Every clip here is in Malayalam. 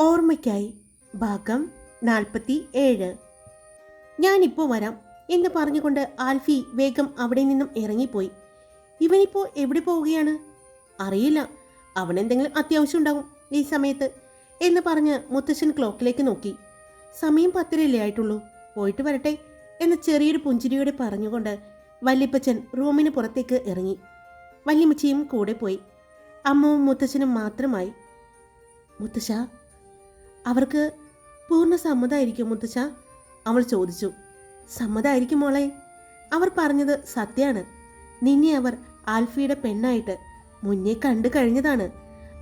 ഓർമ്മയ്ക്കായി ഭാഗം നാൽപ്പത്തി ഏഴ് ഞാനിപ്പോൾ വരാം എന്ന് പറഞ്ഞുകൊണ്ട് ആൽഫി വേഗം അവിടെ നിന്നും ഇറങ്ങിപ്പോയി. ഇവനിപ്പോൾ എവിടെ പോവുകയാണ്? അറിയില്ല. അവനെന്തെങ്കിലും അത്യാവശ്യം ഉണ്ടാകും ഈ സമയത്ത് എന്ന് പറഞ്ഞ് മുത്തശ്ശൻ ക്ലോക്കിലേക്ക് നോക്കി. സമയം പത്തരയല്ലേ ആയിട്ടുള്ളൂ. പോയിട്ട് വരട്ടെ എന്ന് ചെറിയൊരു പുഞ്ചിരിയോടെ പറഞ്ഞുകൊണ്ട് വല്യപ്പച്ചൻ റൂമിന് പുറത്തേക്ക് ഇറങ്ങി. വല്യമ്മച്ചിയും കൂടെ പോയി. അമ്മവും മുത്തശ്ശനും മാത്രമായി. മുത്തശ്ശ അവർക്ക് പൂർണ സമ്മതമായിരിക്കും മുത്തച്ഛ. അവൾ ചോദിച്ചു സമ്മതമായിരിക്കും മോളെ. അവർ പറഞ്ഞത് സത്യമാണ്. നിന്നെ അവർ ആൽഫിയുടെ പെണ്ണായിട്ട് മുന്നേ കണ്ടു കഴിഞ്ഞതാണ്.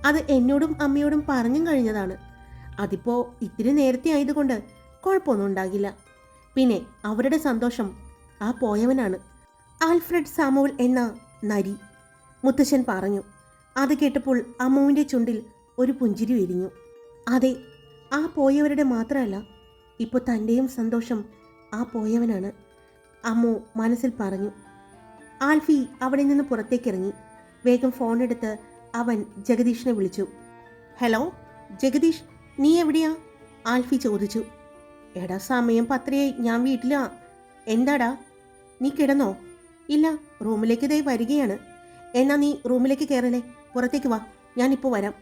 അത് എന്നോടും അമ്മയോടും പറഞ്ഞും കഴിഞ്ഞതാണ്. അതിപ്പോ ഇത്തിരി നേരത്തെ ആയതുകൊണ്ട് കുഴപ്പമൊന്നും ഉണ്ടാകില്ല. പിന്നെ അവരുടെ സന്തോഷം ആ പോയവനാണ്. ആൽഫ്രഡ് സാമുവൽ എന്ന നരി. മുത്തശ്ശൻ പറഞ്ഞു. അത് കേട്ടപ്പോൾ അമ്മുവിന്റെ ചുണ്ടിൽ ഒരു പുഞ്ചിരി വിരിഞ്ഞു. അതെ ആ പോയവരുടെ മാത്രമല്ല ഇപ്പോൾ തന്റെയും സന്തോഷം ആ പോയവനാണ്. അമ്മു മനസ്സിൽ പറഞ്ഞു ആൽഫി അവിടെ നിന്ന് പുറത്തേക്കിറങ്ങി. വേഗം ഫോൺ എടുത്ത് അവൻ ജഗദീഷിനെ വിളിച്ചു. ഹലോ ജഗദീഷ് നീ എവിടെയാ? ആൽഫി ചോദിച്ചു. എടാ സമയം പത്രയായി ഞാൻ വീട്ടിലാ. എന്താടാ? നീ കിടന്നോ? ഇല്ല റൂമിലേക്ക് ദേ വരികയാണ്. എന്നാ നീ റൂമിലേക്ക് കയറല്ലേ പുറത്തേക്ക് വാ ഞാനിപ്പോൾ വരാം.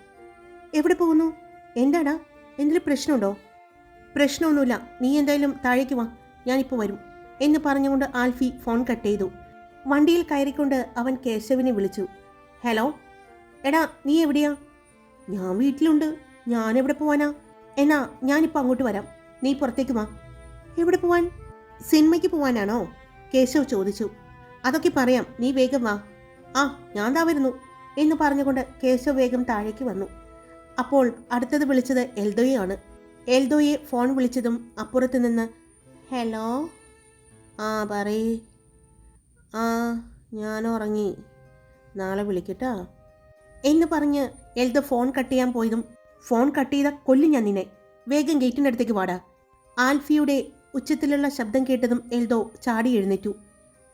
എവിടെ പോകുന്നു? എന്താടാ? എന്തെങ്കിലും പ്രശ്നമുണ്ടോ? പ്രശ്നമൊന്നുമില്ല. നീ എന്തായാലും താഴേക്ക് വാ. ഞാനിപ്പോൾ വരും. എന്ന് പറഞ്ഞുകൊണ്ട് ആൽഫി ഫോൺ കട്ട് ചെയ്തു. വണ്ടിയിൽ കയറിക്കൊണ്ട് അവൻ കേശവിനെ വിളിച്ചു. ഹലോ? എടാ നീ എവിടെയാ? ഞാൻ വീട്ടിലുണ്ട്. ഞാൻ എവിടെ പോവാനാ? എന്നാ ഞാനിപ്പോൾ അങ്ങോട്ട് വരാം. നീ പുറത്തേക്ക് വാ. എവിടെ പോവാൻ? സിനിമയ്ക്ക് പോവാനാണോ? കേശവ് ചോദിച്ചു. അതൊക്കെ പറയാം. നീ വേഗം വാ. ആ ഞാൻ താ വരുന്നു. എന്ന് പറഞ്ഞുകൊണ്ട് കേശവ് വേഗം താഴേക്ക് വന്നു. അപ്പോൾ അടുത്തത് വിളിച്ചത് എൽദോയാണ് എൽദോയെ ഫോൺ വിളിച്ചതും അപ്പുറത്ത് നിന്ന് ഹലോ? ആ പറയേ. ആ ഞാൻ ഉറങ്ങി. നാളെ വിളിക്കട്ടാ. എന്ന് പറഞ്ഞ് എൽദ ഫോൺ കട്ട് ചെയ്യാൻ പോയതും ഫോൺ കട്ട് ചെയ്ത കൊല്ലും ഞാൻ നിന്നെ. വേഗം ഗേറ്റിന്റെ അടുത്തേക്ക് വാടാ. ആൽഫിയുടെ ഉച്ചത്തിലുള്ള ശബ്ദം കേട്ടതും എൽദോ ചാടി എഴുന്നേറ്റു.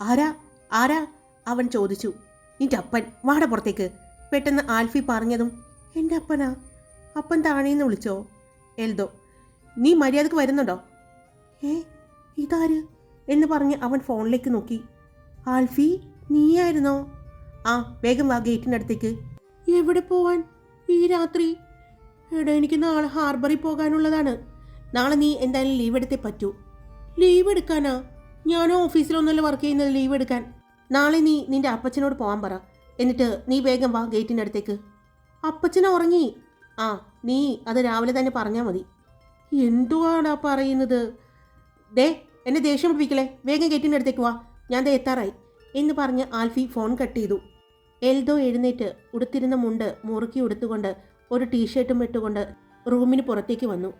ആരാ? ആരാ? അവൻ ചോദിച്ചു. നിന്റെ അപ്പൻ. വാട പുറത്തേക്ക്. പെട്ടെന്ന് ആൽഫി പറഞ്ഞതും എന്റെ അപ്പനാ. അപ്പൻ താഴേന്ന് വിളിച്ചോ? എൽദോ നീ മര്യാദയ്ക്ക് വരുന്നുണ്ടോ? ഏ ഇതാര്? എന്ന് പറഞ്ഞ് അവൻ ഫോണിലേക്ക് നോക്കി. ആൽഫി നീയായിരുന്നോ? ആ വേഗം വാ ഗേറ്റിനടുത്തേക്ക്. എവിടെ പോവാൻ? ഈ രാത്രി. എടാ എനിക്ക് നാളെ ഹാർബറിൽ പോകാനുള്ളതാണ്. നാളെ നീ എന്തായാലും ലീവ് എടുത്തേ പറ്റൂ. ലീവ് എടുക്കാനാ? ഞാനോ ഓഫീസിലൊന്നല്ല വർക്ക് ചെയ്യുന്നത് ലീവ് എടുക്കാൻ. നാളെ നീ നിന്റെ അപ്പച്ചനോട് പോകാൻ പറ. എന്നിട്ട് നീ വേഗം വാ ഗേറ്റിന്റെ അടുത്തേക്ക് അപ്പച്ചൻ ഉറങ്ങി. ആ നീ അത് രാവിലെ തന്നെ പറഞ്ഞാൽ മതി. എന്തുവാടാ പറയുന്നത്? ദേ എന്നെ ദേഷ്യം പിടിപ്പിക്കലേ വേഗം ഗേറ്റിന്റെ അടുത്തേക്ക് വാ. ഞാൻ ദേ എത്താറായി. എന്ന് പറഞ്ഞ് ആൽഫി ഫോൺ കട്ട് ചെയ്തു. എൽദോ എഴുന്നേറ്റ് ഉടുത്തിരുന്ന മുണ്ട് മുറുക്കി ഉടുത്തുകൊണ്ട് ഒരു ടീഷർട്ടും ഇട്ടുകൊണ്ട് റൂമിന് പുറത്തേക്ക് വന്നു.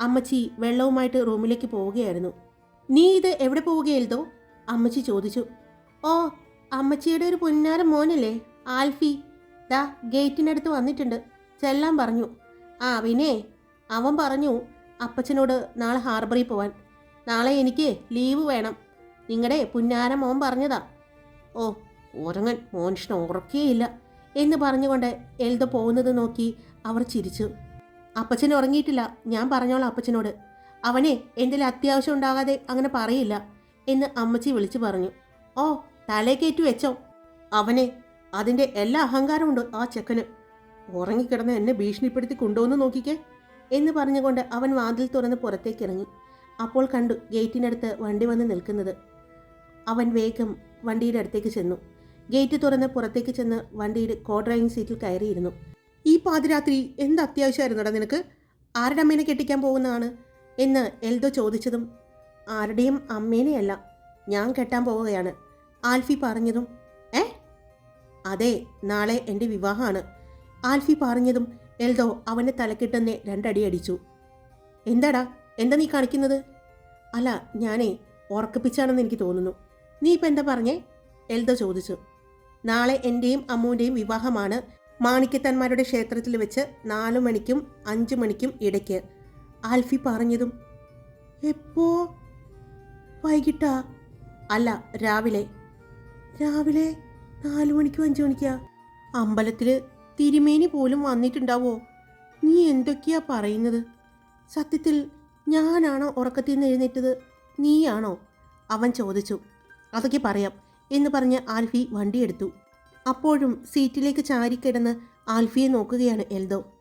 അമ്മച്ചി വെള്ളവുമായിട്ട് റൂമിലേക്ക് പോവുകയായിരുന്നു. നീ ഇത് എവിടെ പോവുകയെൽദോ അമ്മച്ചി ചോദിച്ചു. ഓ അമ്മച്ചിയുടെ ഒരു പൊന്നാരം മോനല്ലേ ആൽഫി. ദാ ഗേറ്റിനടുത്ത് വന്നിട്ടുണ്ട്. ചെല്ലാൻ പറഞ്ഞു. ആ പിന്നെ അവൻ പറഞ്ഞു അപ്പച്ചനോട് നാളെ ഹാർബറിൽ പോവാൻ. നാളെ എനിക്ക് ലീവ് വേണം. നിങ്ങളുടെ പുന്നാര മോൻ പറഞ്ഞതാ. ഓ ഓരങ്ങൻ മോൻഷന് ഉറക്കേയില്ല എന്ന് പറഞ്ഞുകൊണ്ട് എൽദ പോകുന്നത് നോക്കി അവർ ചിരിച്ചു. അപ്പച്ചൻ ഉറങ്ങിയിട്ടില്ല. ഞാൻ പറഞ്ഞോളാം അപ്പച്ചനോട്. അവനെ എന്തെങ്കിലും അത്യാവശ്യം ഉണ്ടാകാതെ അങ്ങനെ പറയില്ല എന്ന് അമ്മച്ചി വിളിച്ചു പറഞ്ഞു. ഓ തലേ കയറ്റി വെച്ചോ. അവനെ അതിന്റെ എല്ലാ അഹങ്കാരമുണ്ട് ആ ചെക്കന്. ഉറങ്ങിക്കിടന്ന് എന്നെ ഭീഷണിപ്പെടുത്തി കൊണ്ടുവന്ന് നോക്കിക്കേ എന്ന് പറഞ്ഞുകൊണ്ട് അവൻ വാതിൽ തുറന്ന് പുറത്തേക്ക് ഇറങ്ങി. അപ്പോൾ കണ്ടു ഗേറ്റിനടുത്ത് വണ്ടി വന്ന് നിൽക്കുന്നത്. അവൻ വേഗം വണ്ടിയുടെ അടുത്തേക്ക് ചെന്നു. ഗേറ്റ് തുറന്ന് പുറത്തേക്ക് ചെന്ന് വണ്ടിയുടെ കോ ഡ്രൈവിംഗ് സീറ്റിൽ കയറിയിരുന്നു. ഈ പാതിരാത്രി എന്ത് അത്യാവശ്യമായിരുന്നടാ നിനക്ക്? ആരുടെ അമ്മേനെ കെട്ടിക്കാൻ പോകുന്നതാണ്? എന്ന് എൽദോ ചോദിച്ചതും ആരുടെയും അമ്മേനെയല്ല. ഞാൻ കെട്ടാൻ പോവുകയാണ്. ആൽഫി പറഞ്ഞതും ഏ? അതെ നാളെ എന്റെ വിവാഹമാണ്. ആൽഫി പറഞ്ഞതും എൽദോ അവന്റെ തലക്കിട്ടെന്നെ രണ്ടടി അടിച്ചു. എന്താടാ? എന്താ നീ കാണിക്കുന്നത്? അല്ല ഞാനേ ഉറക്കപ്പിച്ചാണെന്ന് എനിക്ക് തോന്നുന്നു. നീ ഇപ്പം എന്താ പറഞ്ഞേ? എൽദോ ചോദിച്ചു. നാളെ എന്റെയും അമ്മുവിന്റെയും വിവാഹമാണ് മാണിക്യത്തന്മാരുടെ ക്ഷേത്രത്തിൽ വെച്ച് നാലു മണിക്കും അഞ്ചു മണിക്കും ഇടയ്ക്ക്. ആൽഫി പറഞ്ഞതും എപ്പോ? വൈകിട്ടാ? അല്ല രാവിലെ. രാവിലെ നാലു മണിക്കും അഞ്ചു മണിക്കാ? അമ്പലത്തിൽ തിരുമേനി പോലും വന്നിട്ടുണ്ടാവോ? നീ എന്തൊക്കെയാ പറയുന്നത്? സത്യത്തിൽ ഞാനാണോ ഉറക്കത്തിൽ നിന്ന് എഴുന്നേറ്റത്? നീയാണോ? അവൻ ചോദിച്ചു. അതൊക്കെ പറയാം എന്ന് പറഞ്ഞ് ആൽഫി വണ്ടിയെടുത്തു അപ്പോഴും സീറ്റിലേക്ക് ചാരിക്കിടന്ന് ആൽഫിയെ നോക്കുകയാണ് എൽദോ.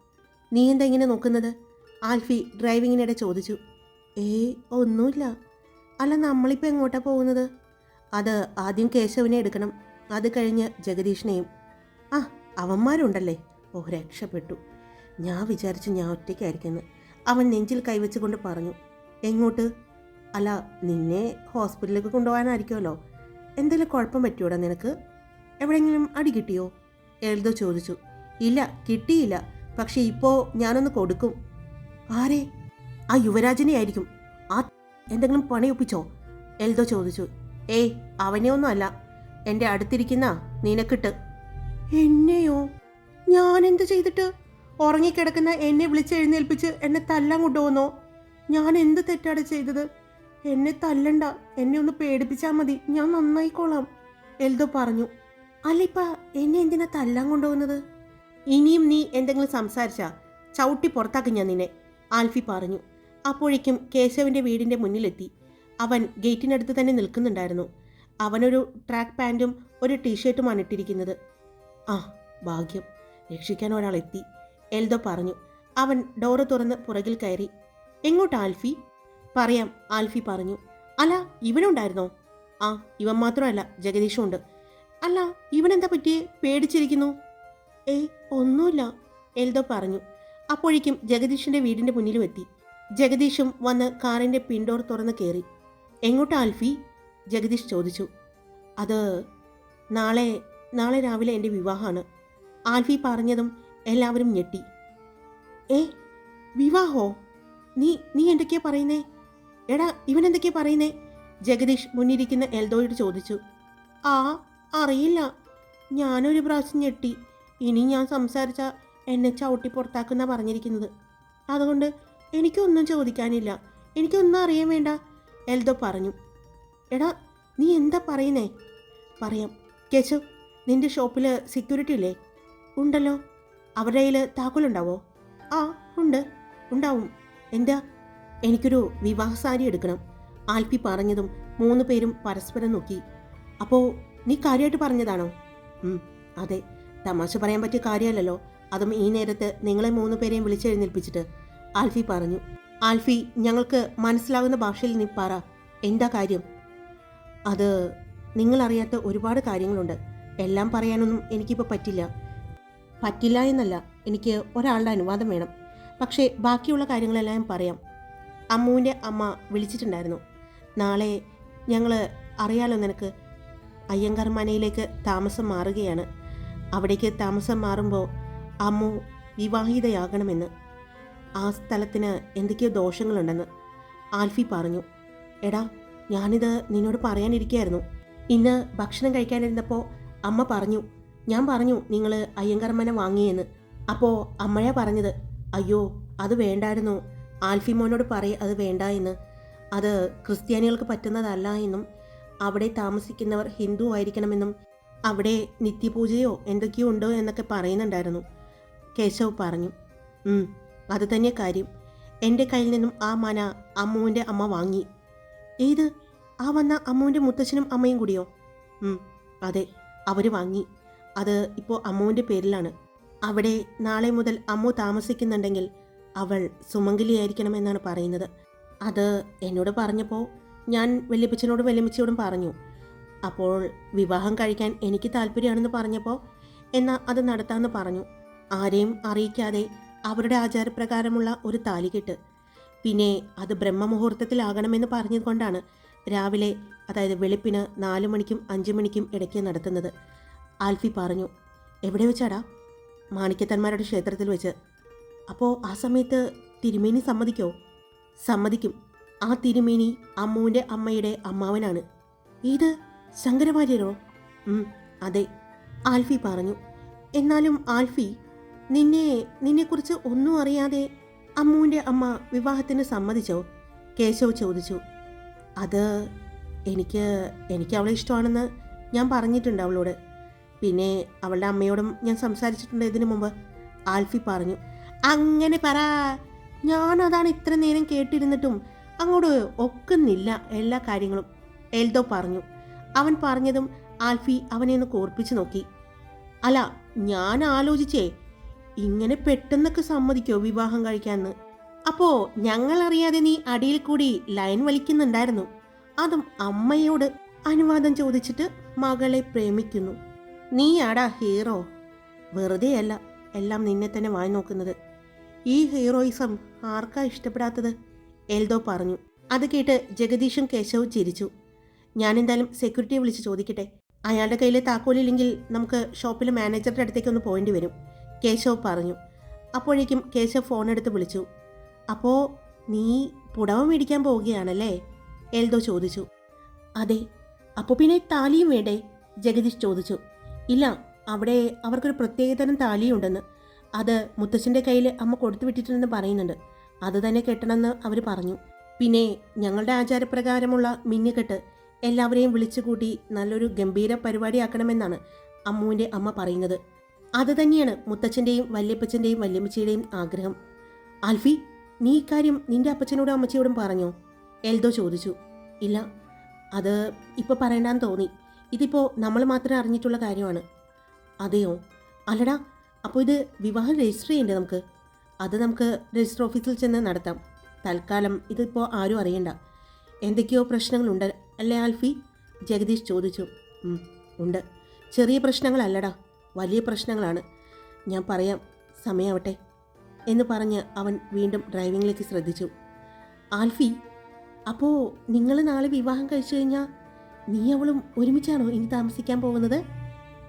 നീ എന്താ ഇങ്ങനെ നോക്കുന്നത്? ആൽഫി ഡ്രൈവിങ്ങിനിടെ ചോദിച്ചു. ഏ ഒന്നുമില്ല. അല്ല നമ്മളിപ്പോൾ എങ്ങോട്ടാണ് പോകുന്നത്? അത് ആദ്യം കേശവനെ എടുക്കണം. അത് കഴിഞ്ഞ് ജഗദീഷിനെയും. അവന്മാരുണ്ടല്ലേ? ഓ രക്ഷപ്പെട്ടു. ഞാൻ വിചാരിച്ചു ഞാൻ ഒറ്റയ്ക്കായിരിക്കുന്നു അവൻ നെഞ്ചിൽ കൈവച്ചുകൊണ്ട് പറഞ്ഞു എങ്ങോട്ട്? അല്ല നിന്നെ ഹോസ്പിറ്റലിലേക്ക് കൊണ്ടുപോകാനായിരിക്കുമല്ലോ. എന്തെങ്കിലും കുഴപ്പം പറ്റിയോടാ നിനക്ക്? എവിടെയെങ്കിലും അടി കിട്ടിയോ? എഴുതോ ചോദിച്ചു. ഇല്ല കിട്ടിയില്ല. പക്ഷേ ഇപ്പോൾ ഞാനൊന്ന് കൊടുക്കും. ആരെ? ആ യുവരാജനെ ആയിരിക്കും. ആ എന്തെങ്കിലും പണിയൊപ്പിച്ചോ എൽദോ ചോദിച്ചു. ഏയ് അവനെ ഒന്നും അല്ല എന്റെ അടുത്തിരിക്കുന്ന നിനക്കിട്ട്. എന്നെയോ? ഞാൻ എന്ത് ചെയ്തിട്ട്? ഉറങ്ങിക്കിടക്കുന്ന എന്നെ വിളിച്ചെഴുന്നേൽപ്പിച്ച് എന്നെ തല്ലാൻ കൊണ്ടുപോന്നോ ഞാൻ എന്ത് തെറ്റാണ് ചെയ്തത്? എന്നെ തല്ലണ്ട. എന്നെ ഒന്ന് പേടിപ്പിച്ചാൽ മതി. ഞാൻ നന്നായിക്കോളാം. എൽദോ പറഞ്ഞു. അല്ലിപ്പ എന്നെ എന്തിനാ തല്ലാൻ കൊണ്ടുപോകുന്നത് ഇനിയും നീ എന്തെങ്കിലും സംസാരിച്ചാ? ചവിട്ടി പുറത്താക്കും ഞാൻ നിന്നെ. ആൽഫി പറഞ്ഞു. അപ്പോഴേക്കും കേശവന്റെ വീടിന്റെ മുന്നിലെത്തി. അവൻ ഗേറ്റിനടുത്ത് തന്നെ നിൽക്കുന്നുണ്ടായിരുന്നു. അവനൊരു ട്രാക്ക് പാന്റും ഒരു ടീഷർട്ടുമാണ് ഇട്ടിരിക്കുന്നത്. ആ ഭാഗ്യം. രക്ഷിക്കാൻ ഒരാൾ എത്തി. എൽദോ പറഞ്ഞു അവൻ ഡോറ് തുറന്ന് പുറകിൽ കയറി. എങ്ങോട്ട് ആൽഫി? പറയാം ആൽഫി പറഞ്ഞു. അല്ല ഇവനുണ്ടായിരുന്നോ? ആ ഇവൻ മാത്രമല്ല ജഗദീഷും ഉണ്ട് അല്ല ഇവനെന്താ പറ്റിയെ? പേടിച്ചിരിക്കുന്നു. ഏയ് ഒന്നുമില്ല എൽദോ പറഞ്ഞു. അപ്പോഴേക്കും ജഗദീഷിന്റെ വീടിന്റെ മുന്നിലും എത്തി. ജഗദീഷും വന്ന് കാറിന്റെ പിൻഡോർ തുറന്ന് കയറി. എങ്ങോട്ട് ആൽഫി? ജഗദീഷ് ചോദിച്ചു. അത് നാളെ നാളെ രാവിലെ എന്റെ വിവാഹമാണ്. ആൽഫി പറഞ്ഞതും എല്ലാവരും ഞെട്ടി. ഏ വിവാഹോ? നീ നീ എന്തൊക്കെയാ പറയുന്നേ? എടാ ഇവൻ എന്തൊക്കെയാ പറയുന്നേ? ജഗദീഷ് മുന്നിരിക്കുന്ന എൽദോയോട് ചോദിച്ചു. ആ അറിയില്ല. ഞാനൊരു പ്രാവശ്യം ഞെട്ടി. ഇനി ഞാൻ സംസാരിച്ച എന്നെ ചവിട്ടി പുറത്താക്കുന്ന പറഞ്ഞിരിക്കുന്നത്. അതുകൊണ്ട് എനിക്കൊന്നും ചോദിക്കാനില്ല. എനിക്കൊന്നും അറിയാൻ വേണ്ട. എൽദോ പറഞ്ഞു. എടാ നീ എന്താ പറയുന്നേ? പറയാം. കേശവ് നിന്റെ ഷോപ്പിൽ സെക്യൂരിറ്റി ഇല്ലേ? ഉണ്ടല്ലോ. അവരുടെ കയ്യിൽ താക്കോലുണ്ടാവോ? ആ ഉണ്ട്. ഉണ്ടാവും. എന്താ? എനിക്കൊരു വിവാഹ സാരി എടുക്കണം. ആൽഫി പറഞ്ഞതും മൂന്ന് പേരും പരസ്പരം നോക്കി. അപ്പോൾ നീ കാര്യമായിട്ട് പറഞ്ഞതാണോ? അതെ. തമാശ പറയാൻ പറ്റിയ കാര്യമല്ലല്ലോ. അതും ഈ നേരത്ത് നിങ്ങളെ മൂന്ന് പേരെയും വിളിച്ചെഴുന്നേൽപ്പിച്ചിട്ട് ആൽഫി പറഞ്ഞു. ആൽഫി ഞങ്ങൾക്ക് മനസ്സിലാകുന്ന ഭാഷയിൽ നീ പറ. എന്താ കാര്യം? അത് നിങ്ങളറിയാത്ത ഒരുപാട് കാര്യങ്ങളുണ്ട്. എല്ലാം പറയാനൊന്നും എനിക്കിപ്പോൾ പറ്റില്ല. പറ്റില്ല എന്നല്ല എനിക്ക് ഒരാളുടെ അനുവാദം വേണം. പക്ഷേ ബാക്കിയുള്ള കാര്യങ്ങളെല്ലാം പറയാം. അമ്മുവിന്റെ അമ്മ വിളിച്ചിട്ടുണ്ടായിരുന്നു. നാളെ ഞങ്ങൾ അറിയാലോ നിനക്ക്? അയ്യങ്കാർ മനയിലേക്ക് താമസം മാറുകയാണ്. അവിടേക്ക് താമസം മാറുമ്പോൾ അമ്മു വിവാഹിതയാകണമെന്ന്. ആ സ്ഥലത്തിന് എന്തൊക്കെയോ ദോഷങ്ങളുണ്ടെന്ന് ആൽഫി പറഞ്ഞു. എടാ ഞാനിത് നിന്നോട് പറയാനിരിക്കുകയായിരുന്നു ഇന്ന് ഭക്ഷണം കഴിക്കാനിരുന്നപ്പോൾ അമ്മ പറഞ്ഞു ഞാൻ പറഞ്ഞു നിങ്ങൾ അയ്യങ്കർമ്മന വാങ്ങിയെന്ന്. അപ്പോൾ അമ്മയാ പറഞ്ഞത് അയ്യോ അത് വേണ്ടായിരുന്നു. ആൽഫിമോനോട് മോനോട് പറയ അത് വേണ്ട എന്ന്. അത് ക്രിസ്ത്യാനികൾക്ക് പറ്റുന്നതല്ല എന്നും അവിടെ താമസിക്കുന്നവർ ഹിന്ദു ആയിരിക്കണമെന്നും അവിടെ നിത്യപൂജയോ എന്തൊക്കെയോ ഉണ്ടോ എന്നൊക്കെ പറയുന്നുണ്ടായിരുന്നു. കേശവ് പറഞ്ഞു "ഉം, അത് തന്നെ കാര്യം. എന്റെ കയ്യിൽ നിന്നും ആ മന അമ്മുവിന്റെ അമ്മ വാങ്ങി. ഏത്? ആ വന്ന അമ്മുവിന്റെ മുത്തച്ഛനും അമ്മയും കൂടിയോ? അതെ. അവർ വാങ്ങി. അത് ഇപ്പോൾ അമ്മുവിന്റെ പേരിലാണ്. അവിടെ നാളെ മുതൽ അമ്മു താമസിക്കുന്നുണ്ടെങ്കിൽ അവൾ സുമംഗലിയായിരിക്കണമെന്നാണ് പറയുന്നത്. അത് എന്നോട് പറഞ്ഞപ്പോൾ ഞാൻ വല്യപ്പച്ചനോടും വല്യമ്മച്ചിയോടും പറഞ്ഞു. അപ്പോൾ വിവാഹം കഴിക്കാൻ എനിക്ക് താല്പര്യമാണെന്ന് പറഞ്ഞപ്പോൾ എന്നാൽ അത് നടത്താമെന്ന് പറഞ്ഞു. ആരെയും അറിയിക്കാതെ അവരുടെ ആചാരപ്രകാരമുള്ള ഒരു താലികെട്ട് പിന്നെ അത് ബ്രഹ്മമുഹൂർത്തത്തിലാകണമെന്ന് പറഞ്ഞതുകൊണ്ടാണ് രാവിലെ അതായത് വെളുപ്പിന് നാലു മണിക്കും അഞ്ചു മണിക്കും ഇടയ്ക്ക് നടത്തുന്നത് ആൽഫി പറഞ്ഞു എവിടെ വെച്ചാടാ? മാണിക്യത്തന്മാരുടെ ക്ഷേത്രത്തിൽ വെച്ച്. അപ്പോൾ ആ സമയത്ത് തിരുമേനി സമ്മതിക്കോ? സമ്മതിക്കും. ആ തിരുമേനി അമ്മുവിന്റെ അമ്മയുടെ അമ്മാവനാണ്. ഇത് ശങ്കരവാര്യരോ? അതെ ആൽഫി പറഞ്ഞു. എന്നാലും ആൽഫി നിന്നെ നിന്നെക്കുറിച്ച് ഒന്നും അറിയാതെ അമ്മുവിന്റെ അമ്മ വിവാഹത്തിന് സമ്മതിച്ചോ? കേശവ് ചോദിച്ചു. അത് എനിക്ക് എനിക്ക് അവളെ ഇഷ്ടമാണെന്ന് ഞാൻ പറഞ്ഞിട്ടുണ്ട് അവളോട്. പിന്നെ അവളുടെ അമ്മയോടും ഞാൻ സംസാരിച്ചിട്ടുണ്ട് ഇതിനു മുമ്പ്. ആൽഫി പറഞ്ഞു അങ്ങനെ പറ. ഞാനതാണ് ഇത്ര നേരം കേട്ടിരുന്നിട്ടും അങ്ങോട്ട് ഒക്കുന്നില്ല എല്ലാ കാര്യങ്ങളും. എൽദോ പറഞ്ഞു. അവൻ പറഞ്ഞതും ആൽഫി അവനെ ഒന്ന് കോർപ്പിച്ചു നോക്കി. അല്ല ഞാൻ ആലോചിച്ചേ ഇങ്ങനെ പെട്ടെന്നൊക്കെ സമ്മതിക്കോ വിവാഹം കഴിക്കാന്ന്? അപ്പോ ഞങ്ങൾ അറിയാതെ നീ അടിയിൽ കൂടി ലൈൻ വലിക്കുന്നുണ്ടായിരുന്നു. അതും അമ്മയോട് അനുവാദം ചോദിച്ചിട്ട് മകളെ പ്രേമിക്കുന്നു. നീയാടാ ഹീറോ. വെറുതെയല്ല എല്ലാം നിന്നെ തന്നെ വായി നോക്കുന്നത്. ഈ ഹീറോയിസം ആർക്കാ ഇഷ്ടപ്പെടാത്തത്? എൽദോ പറഞ്ഞു. അത് കേട്ട് ജഗദീഷും കേശവും ചിരിച്ചു. ഞാനെന്തായാലും സെക്യൂരിറ്റിയെ വിളിച്ച് ചോദിക്കട്ടെ. അയാളുടെ കയ്യിൽ താക്കോലില്ലെങ്കിൽ നമുക്ക് ഷോപ്പിലെ മാനേജറുടെ അടുത്തേക്ക് ഒന്ന് പോകേണ്ടി വരും കേശവ് പറഞ്ഞു. അപ്പോഴേക്കും കേശവ് ഫോൺ എടുത്ത് വിളിച്ചു. അപ്പോൾ നീ പുടവ മേടിക്കാൻ പോവുകയാണല്ലേ? എൽദോ ചോദിച്ചു. അതെ അപ്പോൾ പിന്നെ താലിയും വേണ്ടേ? ജഗദീഷ് ചോദിച്ചു. ഇല്ല അവിടെ അവർക്കൊരു പ്രത്യേകതരം താലിയുണ്ടെന്ന്. അത് മുത്തച്ഛന്റെ കയ്യിൽ അമ്മ കൊടുത്തു വിട്ടിട്ടുണ്ടെന്ന് പറയുന്നുണ്ട്. അത് തന്നെ കെട്ടണമെന്ന് അവർ പറഞ്ഞു. പിന്നെ ഞങ്ങളുടെ ആചാരപ്രകാരമുള്ള മിന്നുകെട്ട് എല്ലാവരെയും വിളിച്ചു കൂട്ടി നല്ലൊരു ഗംഭീര പരിപാടിയാക്കണമെന്നാണ് അമ്മുവിന്റെ അമ്മ പറയുന്നത്. അത് തന്നെയാണ് മുത്തച്ഛന്റെയും വല്യപ്പച്ചന്റെയും വല്യമ്മച്ചിയുടെയും ആഗ്രഹം. ആൽഫി നീ ഇക്കാര്യം നിന്റെ അപ്പച്ചനോടും അമ്മച്ചിയോടും പറഞ്ഞോ? എൽദോ ചോദിച്ചു ഇല്ല അത് ഇപ്പോൾ പറയണ്ടാന്ന് തോന്നി. ഇതിപ്പോൾ നമ്മൾ മാത്രമേ അറിഞ്ഞിട്ടുള്ള കാര്യമാണ്. അതെയോ? അല്ലടാ അപ്പോൾ ഇത് വിവാഹം രജിസ്റ്റർ ചെയ്യണ്ടേ നമുക്ക്? അത് നമുക്ക് രജിസ്റ്റർ ഓഫീസിൽ ചെന്ന് നടത്താം. തൽക്കാലം ഇതിപ്പോൾ ആരും അറിയണ്ട. എന്തൊക്കെയോ പ്രശ്നങ്ങളുണ്ട് അല്ലേ ആൽഫി? ജഗദീഷ് ചോദിച്ചു. ഉണ്ട്. ചെറിയ പ്രശ്നങ്ങളല്ലടാ വലിയ പ്രശ്നങ്ങളാണ്. ഞാൻ പറയാം സമയാവട്ടെ. എന്ന് പറഞ്ഞ് അവൻ വീണ്ടും ഡ്രൈവിങ്ങിലേക്ക് ശ്രദ്ധിച്ചു. ആൽഫി അപ്പോൾ നിങ്ങൾ നാളെ വിവാഹം കഴിച്ചു കഴിഞ്ഞാൽ നീ അവളും ഒരുമിച്ചാണോ ഇനി താമസിക്കാൻ പോകുന്നത്?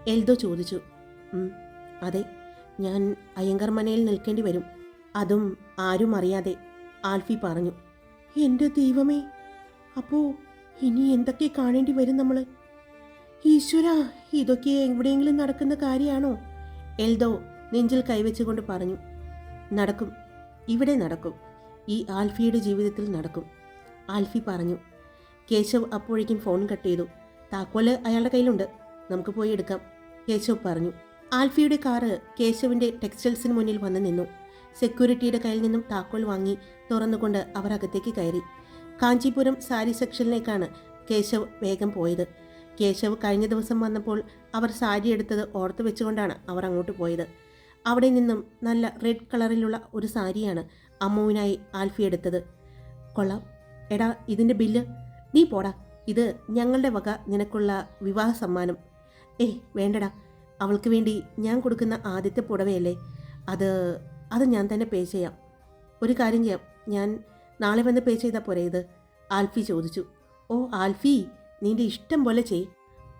എൽദോ ചോദിച്ചു. അതെ ഞാൻ അയ്യങ്കർ മനയിൽ നിൽക്കേണ്ടി വരും. അതും ആരും അറിയാതെ ആൽഫി പറഞ്ഞു. എന്റെ ദൈവമേ അപ്പോ ഇനി എന്തൊക്കെ കാണേണ്ടി വരും നമ്മൾ ഈശ്വര ഇതൊക്കെ എവിടെയെങ്കിലും നടക്കുന്ന കാര്യമാണോ എൽദോ നെഞ്ചിൽ കൈവച്ചുകൊണ്ട് പറഞ്ഞു. നടക്കും ഇവിടെ നടക്കും. ഈ ആൽഫിയുടെ ജീവിതത്തിൽ നടക്കും. ആൽഫി പറഞ്ഞു. കേശവ് അപ്പോഴേക്കും ഫോൺ കട്ട് ചെയ്തു. താക്കോൽ അയാളുടെ കയ്യിലുണ്ട്. നമുക്ക് പോയി എടുക്കാം. കേശവ് പറഞ്ഞു. ആൽഫിയുടെ കാറ് കേശവിന്റെ ടെക്സ്റ്റൈൽസിന് മുന്നിൽ വന്ന് നിന്നു. സെക്യൂരിറ്റിയുടെ കയ്യിൽ നിന്നും താക്കോൽ വാങ്ങി തുറന്നുകൊണ്ട് അവർ അകത്തേക്ക് കയറി. കാഞ്ചീപുരം സാരി സെക്ഷനിലേക്കാണ് കേശവ് വേഗം പോയത്. കേശവ് കഴിഞ്ഞ ദിവസം വന്നപ്പോൾ അവർ സാരി എടുത്തത് ഓർത്ത് വെച്ചുകൊണ്ടാണ് അവർ അങ്ങോട്ട് പോയത്. അവിടെ നിന്നും നല്ല റെഡ് കളറിലുള്ള ഒരു സാരിയാണ് അമ്മുവിനായി ആൽഫി എടുത്തത്. കൊള്ളാം. എടാ ഇതിന്റെ ബില്ല്. നീ പോടാ. ഇത് ഞങ്ങളുടെ വക നിനക്കുള്ള വിവാഹ സമ്മാനം. ഏയ് വേണ്ടടാ. അവൾക്ക് വേണ്ടി ഞാൻ കൊടുക്കുന്ന ആദ്യത്തെ പുടവയല്ലേ? അത് അത് ഞാൻ തന്നെ പേ ചെയ്യാം. ഒരു കാര്യം ചെയ്യാം. ഞാൻ നാളെ വന്ന് പേ ചെയ്താൽ പോരെ ഇത്? ആൽഫി ചോദിച്ചു. ഓ ആൽഫി നിന്റെ ഇഷ്ടം പോലെ ചെയ്.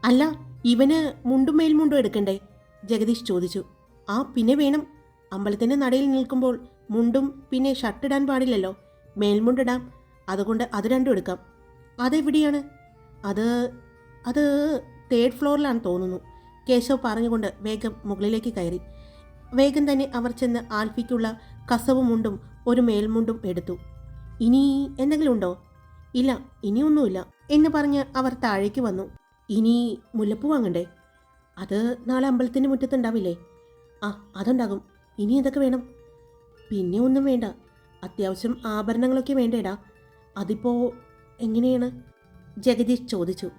അല്ല ഇവന് മുണ്ടും മേൽമുണ്ടും എടുക്കണ്ടേ? ജഗദീഷ് ചോദിച്ചു. ആ പിന്നെ വേണം. അമ്പലത്തിന്റെ നടയിൽ നിൽക്കുമ്പോൾ മുണ്ടും പിന്നെ ഷർട്ടിടാൻ പാടില്ലല്ലോ. മേൽമുണ്ടിടാം അതുകൊണ്ട് അത് രണ്ടും എടുക്കാം. അതെവിടെയാണ്? അത് അത് തേർഡ് ഫ്ലോറിലാണ് തോന്നുന്നു. കേശവ് പറഞ്ഞുകൊണ്ട് വേഗം മുകളിലേക്ക് കയറി. വേഗം തന്നെ അവർ ചെന്ന് ആൽഫിക്കുള്ള കസവുമുണ്ടും ഒരു മേൽമുണ്ടും എടുത്തു. ഇനി എന്തെങ്കിലും ഉണ്ടോ? ഇല്ല ഇനിയൊന്നുമില്ല എന്ന് പറഞ്ഞ് അവർ താഴേക്ക് വന്നു. ഇനി മുല്ലപ്പൂ വാങ്ങണ്ടേ? അത് നാളെ അമ്പലത്തിന്റെ മുറ്റത്തുണ്ടാവില്ലേ? ആ അതുണ്ടാകും. ഇനി എന്തൊക്കെ വേണം? പിന്നെ ഒന്നും വേണ്ട. അത്യാവശ്യം ആഭരണങ്ങളൊക്കെ വേണ്ടേടാ. അതിപ്പോ എങ്ങനെയാണ്? ജഗദീഷ് ചോദിച്ചു.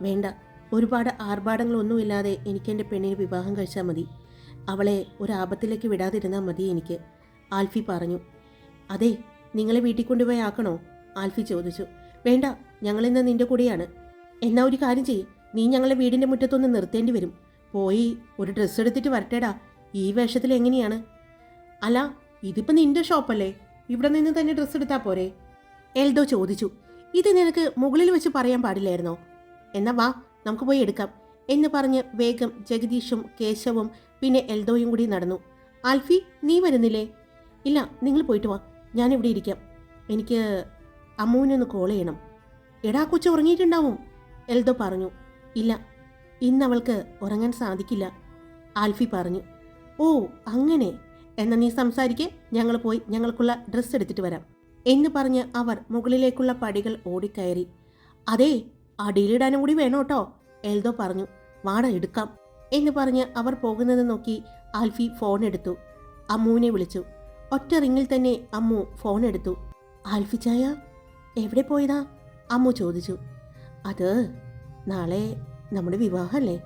വേണ്ട ഒരുപാട് ആർഭാടങ്ങളൊന്നുമില്ലാതെ എനിക്ക് എന്റെ പെണ്ണിന് വിവാഹം കഴിച്ചാൽ മതി. അവളെ ഒരാപത്തിലേക്ക് വിടാതിരുന്നാൽ മതി എനിക്ക് ആൽഫി പറഞ്ഞു. അതെ നിങ്ങളെ വീട്ടിൽ കൊണ്ടുപോയി ആക്കണോ? ആൽഫി ചോദിച്ചു. വേണ്ട ഞങ്ങളിന്ന് നിന്റെ കൂടെയാണ്. എന്നാ ഒരു കാര്യം ചെയ്യ് നീ ഞങ്ങളെ വീടിന്റെ മുറ്റത്തൊന്ന് നിർത്തേണ്ടി വരും. പോയി ഒരു ഡ്രസ്സ് എടുത്തിട്ട് വരട്ടേടാ ഈ വേഷത്തിൽ എങ്ങനെയാണ്? അല്ല ഇതിപ്പോൾ നിന്റെ ഷോപ്പല്ലേ? ഇവിടെ നിന്ന് തന്നെ ഡ്രസ്സ് എടുത്താൽ പോരെ? എൽദോ ചോദിച്ചു. ഇത് നിനക്ക് മുകളിൽ വെച്ച് പറയാൻ പാടില്ലായിരുന്നോ? എന്നാ വാ നമുക്ക് പോയി എടുക്കാം എന്ന് പറഞ്ഞ് വേഗം ജഗദീഷും കേശവും പിന്നെ എൽദോയും കൂടി നടന്നു. ആൽഫി നീ വരുന്നില്ലേ? ഇല്ല നിങ്ങൾ പോയിട്ട് വാ ഞാനിവിടെ ഇരിക്കാം. എനിക്ക് അമ്മുവിനൊന്ന് കോൾ ചെയ്യണം. എടാ കൊച്ചു ഉറങ്ങിയിട്ടുണ്ടാവും എൽദോ പറഞ്ഞു. ഇല്ല ഇന്ന് അവൾക്ക് ഉറങ്ങാൻ സാധിക്കില്ല ആൽഫി പറഞ്ഞു. ഓ അങ്ങനെ എന്നാ നീ സംസാരിക്കേ ഞങ്ങൾ പോയി ഞങ്ങൾക്കുള്ള ഡ്രസ്സ് എടുത്തിട്ട് വരാം. എന്ന് പറഞ്ഞ് അവർ മുകളിലേക്കുള്ള പടികൾ ഓടിക്കയറി. അതെ അടിയിലിടാനും കൂടി വേണം കേട്ടോ എൽദോ പറഞ്ഞു. വാട എടുക്കാം എന്ന് പറഞ്ഞ് അവർ പോകുന്നത് നോക്കി ആൽഫി ഫോൺ എടുത്തു. അമ്മുവിനെ വിളിച്ചു. ഒറ്റ റിങ്ങിൽ തന്നെ അമ്മു ഫോൺ എടുത്തു. ആൽഫി ചായ എവിടെ പോയതാ? അമ്മു ചോദിച്ചു. അത് നാളെ നമ്മുടെ വിവാഹമല്ലേ?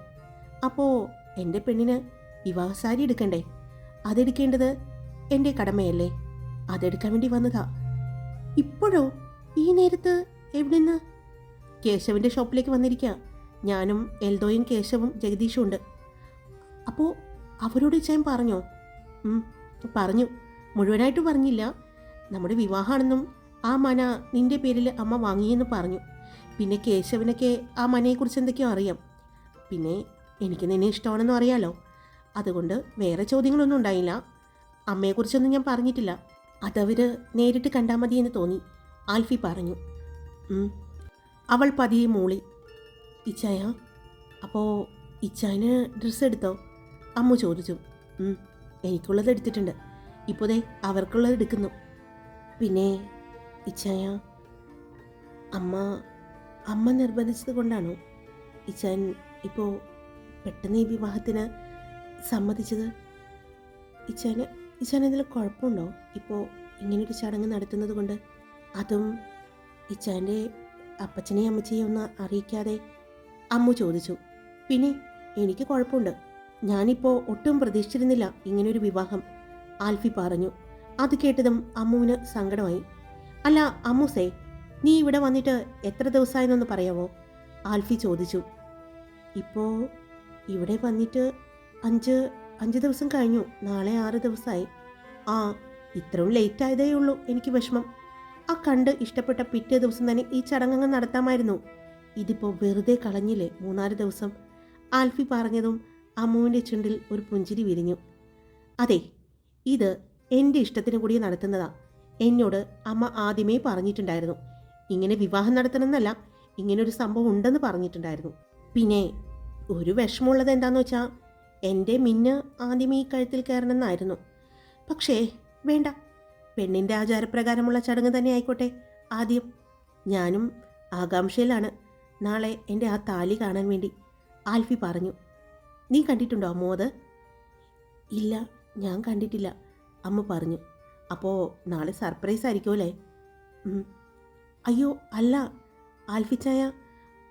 അപ്പോൾ എന്റെ പെണ്ണിന് വിവാഹ സാരി എടുക്കണ്ടേ? അതെടുക്കേണ്ടത് എന്റെ കടമയല്ലേ? അതെടുക്കാൻ വേണ്ടി വന്നതാ. ഇപ്പോഴോ? ഈ നേരത്ത് എവിടുന്ന്? കേശവന്റെ ഷോപ്പിലേക്ക് വന്നിരിക്കുക ഞാനും എൽദോയും കേശവും ജഗദീഷും ഉണ്ട് അപ്പോൾ അവരോട് ഞാൻ പറഞ്ഞോ? പറഞ്ഞു. മുഴുവനായിട്ട് പറഞ്ഞില്ല. നമ്മുടെ വിവാഹമാണെന്നും ആ മന നിന്റെ പേരിൽ അമ്മ വാങ്ങിയെന്ന് പറഞ്ഞു. പിന്നെ കേശവനൊക്കെ ആ മനയെക്കുറിച്ച് എന്തൊക്കെയോ അറിയാം. പിന്നെ എനിക്ക് നിന്നെ ഇഷ്ടമാണെന്നും അറിയാലോ? അതുകൊണ്ട് വേറെ ചോദ്യങ്ങളൊന്നും ഉണ്ടായില്ല. അമ്മയെക്കുറിച്ചൊന്നും ഞാൻ പറഞ്ഞിട്ടില്ല. അതവർ നേരിട്ട് കണ്ടാൽ എന്ന് തോന്നി. ആൽഫി പറഞ്ഞു. അവൾ പതിയെ മൂളി. ഇച്ചായ അപ്പോൾ ഇച്ചായന് ഡ്രസ്സ് എടുത്തോ? അമ്മു ചോദിച്ചു. എനിക്കുള്ളത് എടുത്തിട്ടുണ്ട്. ഇപ്പോൾ ദേ അവർക്കുള്ളത് എടുക്കുന്നു. പിന്നെ ഇച്ചായ അമ്മ അമ്മ നിർബന്ധിച്ചത് കൊണ്ടാണോ ഇച്ചാൻ ഇപ്പോൾ പെട്ടെന്ന് ഈ വിവാഹത്തിന് സമ്മതിച്ചത്? ഇച്ചാന് ഇച്ചാൻ എന്തെങ്കിലും കുഴപ്പമുണ്ടോ? ഇപ്പോൾ ഇങ്ങനൊരു ചടങ്ങ് നടത്തുന്നത് കൊണ്ട് അതും ഇച്ചാന്റെ അപ്പച്ചനെയും അമ്മച്ചെയും ഒന്ന് അറിയിക്കാതെ അമ്മു ചോദിച്ചു. പിന്നെ എനിക്ക് കുഴപ്പമുണ്ട്. ഞാനിപ്പോൾ ഒട്ടും പ്രതീക്ഷിച്ചിരുന്നില്ല ഇങ്ങനൊരു വിവാഹം ആൽഫി പറഞ്ഞു. അത് കേട്ടതും അമ്മുവിന് സങ്കടമായി. അല്ല അമ്മുസേ നീ ഇവിടെ വന്നിട്ട് എത്ര ദിവസമായെന്നൊന്ന് പറയാവോ? ആൽഫി ചോദിച്ചു. ഇപ്പോൾ ഇവിടെ വന്നിട്ട് അഞ്ച് അഞ്ച് ദിവസം കഴിഞ്ഞു. നാളെ ആറ് ദിവസമായി. ആ ഇത്രയും ലേറ്റ് ആയതേ ഉള്ളൂ എനിക്ക് വിഷമം. ആ കണ്ട് ഇഷ്ടപ്പെട്ട പിറ്റേ ദിവസം തന്നെ ഈ ചടങ്ങങ്ങൾ നടത്താമായിരുന്നു. ഇതിപ്പോൾ വെറുതെ കളഞ്ഞില്ലേ മൂന്നാൽ ദിവസം? ആൽഫി പറഞ്ഞതും അമ്മുവിന്റെ ചുണ്ടിൽ ഒരു പുഞ്ചിരി വിരിഞ്ഞു. അതെ ഇത് എന്റെ ഇഷ്ടത്തിന് കൂടി നടത്തുന്നതാ. എന്നോട് അമ്മ ആദ്യമേ പറഞ്ഞിട്ടുണ്ടായിരുന്നു. ഇങ്ങനെ വിവാഹം നടത്തണമെന്നല്ല ഇങ്ങനൊരു സംഭവം ഉണ്ടെന്ന് പറഞ്ഞിട്ടുണ്ടായിരുന്നു. പിന്നെ ഒരു വിഷമമുള്ളത് എന്താണെന്ന് വെച്ചാൽ എന്റെ മിന്ന് ആദ്യം ഈ കഴുത്തിൽ കയറണമെന്നായിരുന്നു. പക്ഷേ വേണ്ട. പെണ്ണിന്റെ ആചാരപ്രകാരമുള്ള ചടങ്ങ് തന്നെ ആയിക്കോട്ടെ. ആദ്യം ഞാനും ആകാംക്ഷയിലാണ്. നാളെ എന്റെ ആ താലി കാണാൻ വേണ്ടി ആൽഫി പറഞ്ഞു. നീ കണ്ടിട്ടുണ്ടോ അമ്മോ അത് ഇല്ല ഞാൻ കണ്ടിട്ടില്ല അമ്മ പറഞ്ഞു. അപ്പോൾ നാളെ സർപ്രൈസ് ആയിരിക്കുമല്ലേ. അയ്യോ അല്ല. ആൽഫിച്ചായ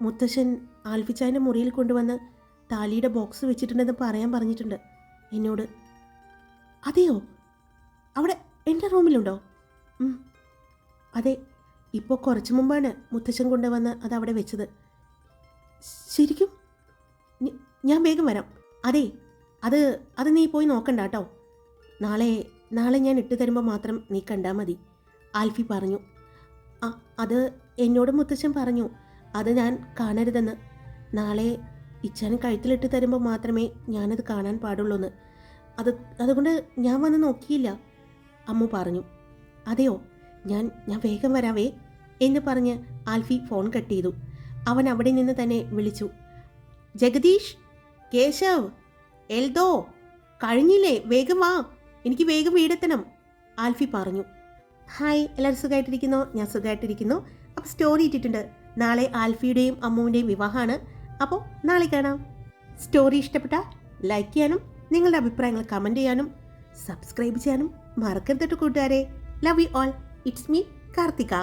മുത്തശ്ശൻ ആൽഫിച്ചായന്റെ മുറിയിൽ കൊണ്ടുവന്ന് താലിയുടെ ബോക്സ് വെച്ചിട്ടുണ്ടെന്ന് പറയാൻ പറഞ്ഞിട്ടുണ്ട്. എന്നോട് അതെയോ? അവിടെ എന്റെ റൂമിലുണ്ടോ. അതെ ഇപ്പോൾ കുറച്ച് മുമ്പാണ് മുത്തച്ഛൻ കൊണ്ടുവന്ന് അത് അവിടെ വെച്ചത്. ശരിക്കും? ഞാൻ വേഗം വരാം. അതെ അത് അത് നീ പോയി നോക്കണ്ട കേട്ടോ. നാളെ നാളെ ഞാൻ ഇട്ട് തരുമ്പോൾ മാത്രം നീ കണ്ടാൽ മതി ആൽഫി പറഞ്ഞു. ആ അത് എന്നോട് മുത്തച്ഛൻ പറഞ്ഞു. അത് ഞാൻ കാണരുതെന്ന്. നാളെ ഇച്ചാനും കഴുത്തിലിട്ട് തരുമ്പോൾ മാത്രമേ ഞാനത് കാണാൻ പാടുള്ളൂന്ന്. അത് അതുകൊണ്ട് ഞാൻ വന്ന് നോക്കിയില്ല അമ്മു പറഞ്ഞു. അതെയോ ഞാൻ ഞാൻ വേഗം വരാവേ എന്ന് പറഞ്ഞ് ആൽഫി ഫോൺ കട്ട് ചെയ്തു. അവൻ അവിടെ നിന്ന് തന്നെ വിളിച്ചു. ജഗദീഷ് കേശവ് എൽദോ കഴിഞ്ഞില്ലേ വേഗം വാ എനിക്ക് വേഗം വീടെത്തണം ആൽഫി പറഞ്ഞു. ഹായ് എല്ലാവരും സുഖമായിട്ടിരിക്കുന്നോ ഞാൻ സുഖമായിട്ടിരിക്കുന്നു അപ്പോൾ സ്റ്റോറി ഇട്ടിട്ടുണ്ട്. നാളെ ആൽഫിയുടെയും അമ്മുവിന്റെയും വിവാഹമാണ്. അപ്പോൾ നാളെ കാണാം. സ്റ്റോറി ഇഷ്ടപ്പെട്ടാൽ ലൈക്ക് ചെയ്യാനും നിങ്ങളുടെ അഭിപ്രായങ്ങൾ കമന്റ് ചെയ്യാനും സബ്സ്ക്രൈബ് ചെയ്യാനും മറക്കരുത് കേട്ടോ കൂട്ടുകാരെ. Love you all it's me Karthika.